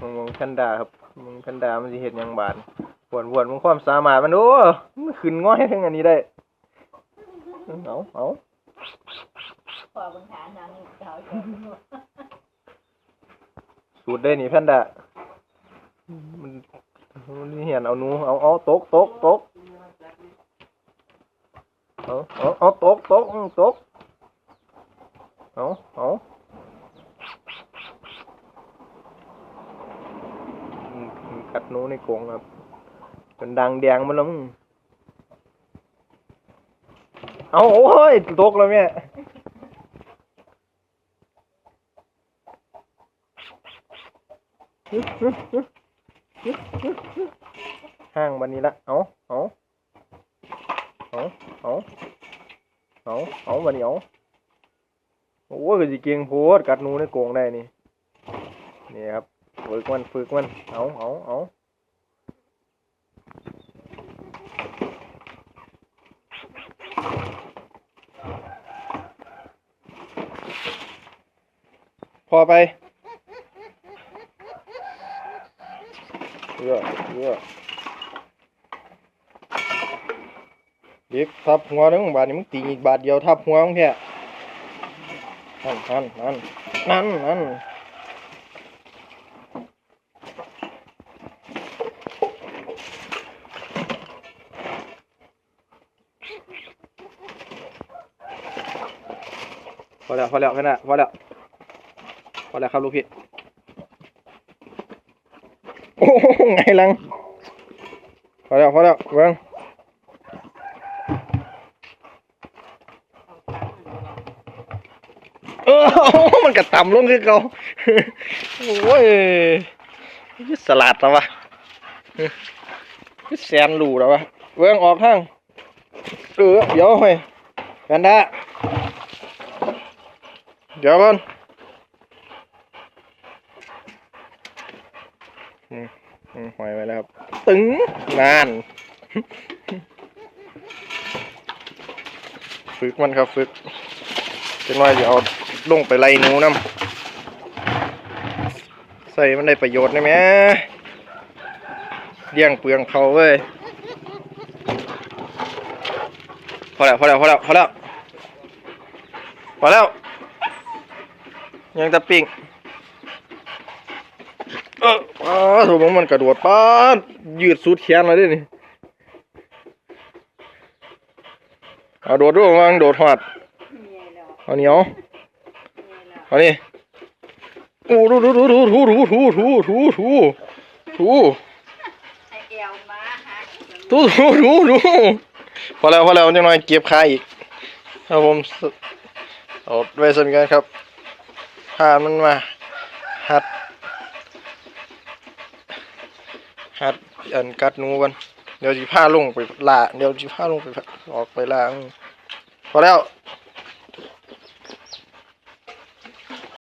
มึงมึงแพนด้าครับมึงแพนด้ามันสิเห็นยังบาดปวดปวดมึงความสามารถมันโอ้มันขึ้นง่อยทั้งอันนี้ได้เอาเอาพอบางฐานนางเจ้าสูตรได้นี่แพนด้ามันมันเห็นเอาหนูเอาเอาตกตกตกเอาเอาเอาตกตกตกเอาเอาอืม กัดหนูในกรงครับเป็นดังแดงมันแล้วมึงเอาโอ้ยตกแล้วแม่ยห้างบันนี้ละเอาเอาเอาเอาเอาเอาบันนี้เอาโอ้ยก็สิเก่งโพดกัดหนูในกรงได้นี่นี่ครับ ฝึกมันฝึกมัน เอาเอาเอาพอไปเยอะเยอะเด็กทับหัวนึงบาทนี้มึงตีอีกบาทเดียวทับหัวมึงแค่นั่นนั่นนั่นนั่นนั่น อแล้วพอแล้วแค่นั้นพอแล้วพอแล้วครับลูกพี่โอ้โหไงลังพอแล้วพอแล้วเบิ้งเออมันกระต่ำลงคือเก่าโอ้ยนี่สลัดแล้ววะนี่แสนหลูแล้ววะเบิ้งออกทางเออเดี๋ยวเฮ้ยกันดา เดี๋ยวก่อนหอยไว้แล้วครับ ตึงนาน ฝึกมันครับฝึกจังน้อยจะเอาลงไปไล่นูน้ำใส่มันได้ประโยชน์ได้ไหมเลี้ยงเปลืองเขาเว้ยพอแล้วพอแล้วพอแล้วพอแล้วพอแล้ว ยังตะปิ่งเออป้าถูกมันกระโดดป้ายืดสุดแขนเลยดินี่เอาโดดด้วยวางโดดหอดเอาเหนียวเอานี่โอ้ดูดูดูดูดูดูดูดูดูดูดูดูดูดูดูพอแล้วพอแล้วจังหน่อยเก็บขาอีกครับผมเอาไว้สนกันครับามันมา หัด หัดอันกัดนูกันเดี๋ยวจีผ้าลงไปละเดี๋ยวจีผ้าลงไปออกไปละพอแล้ว